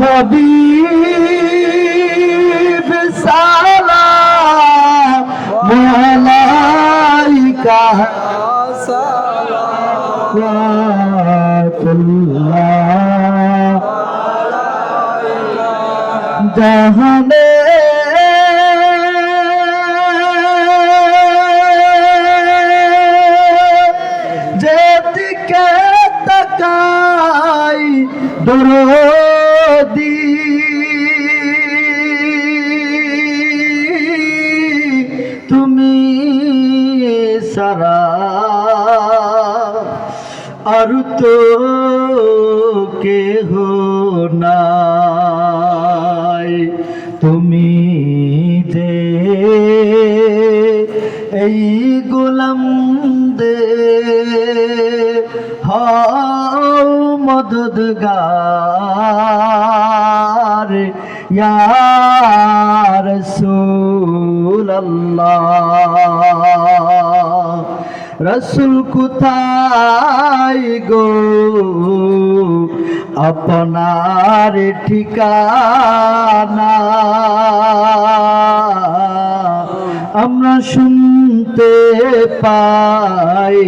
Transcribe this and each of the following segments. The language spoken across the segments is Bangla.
হবিব সালাম মালাইকা সালাতুল্লাহ। জাহানে দরদি। তুমি সারা আর তো কেহ নাই। তুমি যে এই গোলাম দে হও মদদগার ইয়ার সুল্লাহ রসুল কোথায় গো? আপনার ঠিকানা। আমরা শুনতে পাই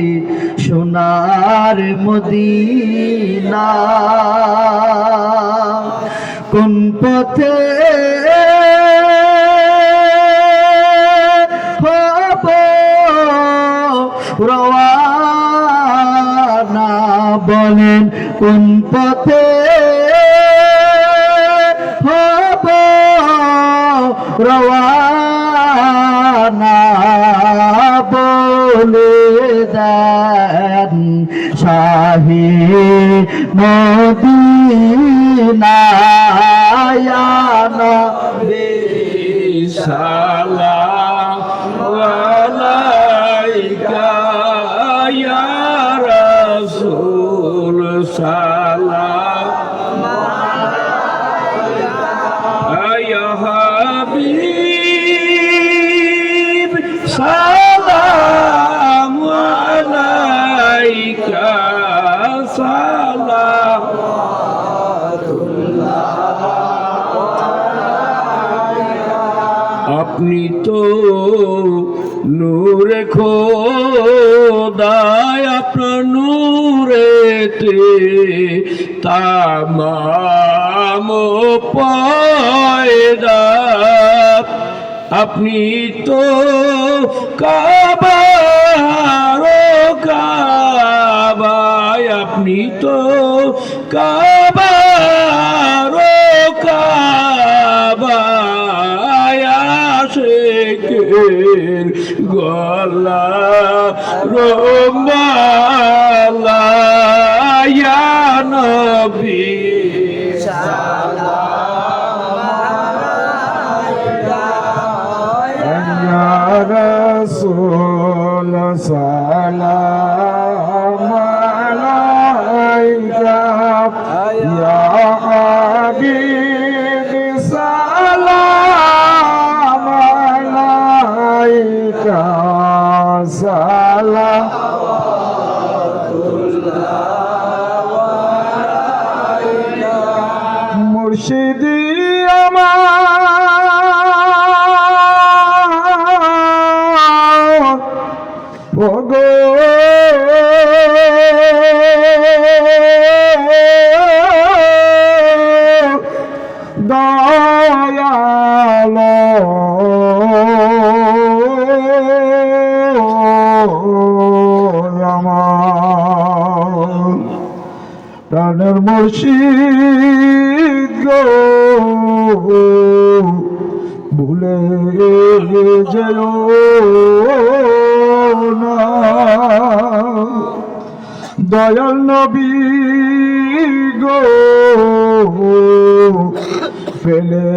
সোনার মদিনা। কোন পথে হব রওয়ানা? বলেন কোন পথে হব রওয়ানা? শাহি মদিনা আপনি তো নূরে খোদায়, আপনার নূরেতে তামাম পয়দা। আপনি তো কাবার কাবায় আপনি তো কাবার নবীর গলা রোমালা নবী। রসুল সালাম আলাইকা। ইয়া সালা মুর্শিদ প্রাণের মুর্শিদ ভুলে যেও না। দয়াল নবী গো ফেলে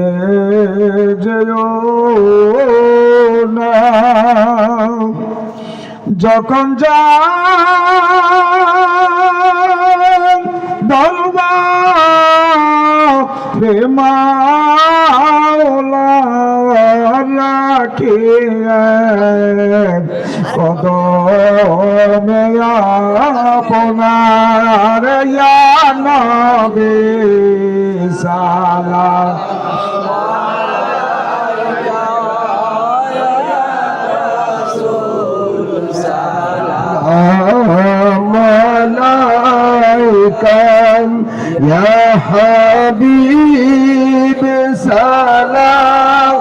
যেও না। যখন যা প্রেমাওলা রাখে কদমে আপনার নবী সালাম। مكان يا حبيب سلام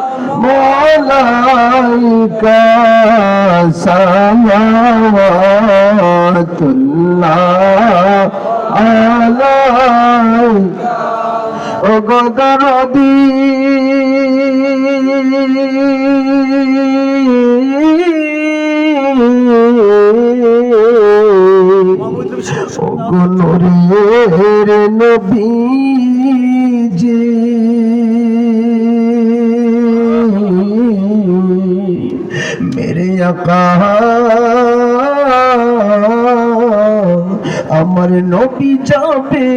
عليك صلوات الله عليك وقدر بي নবীজি। মেরে আকা আমার নবী যাবে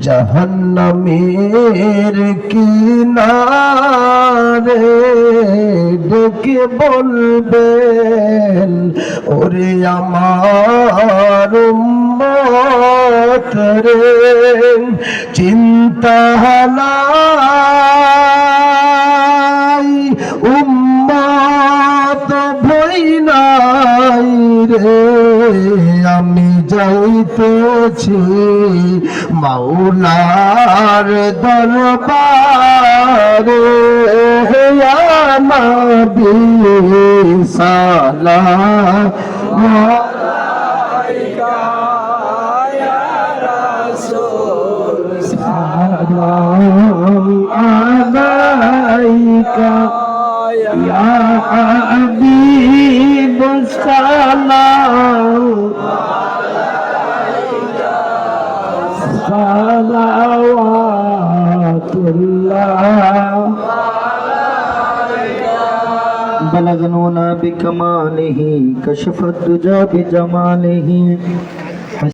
জাহান্নামের কিনারে। ডেকে বলবেন ওরে আমার উম্মত রে চিন্তা নাই উম্মত ভই নাই রে। আমি যাইতেছি মাওলার দরবারে। নবী সালাম। حبيب السلام صلوات الله بلغ نونا بكماله كشف الدجى بجماله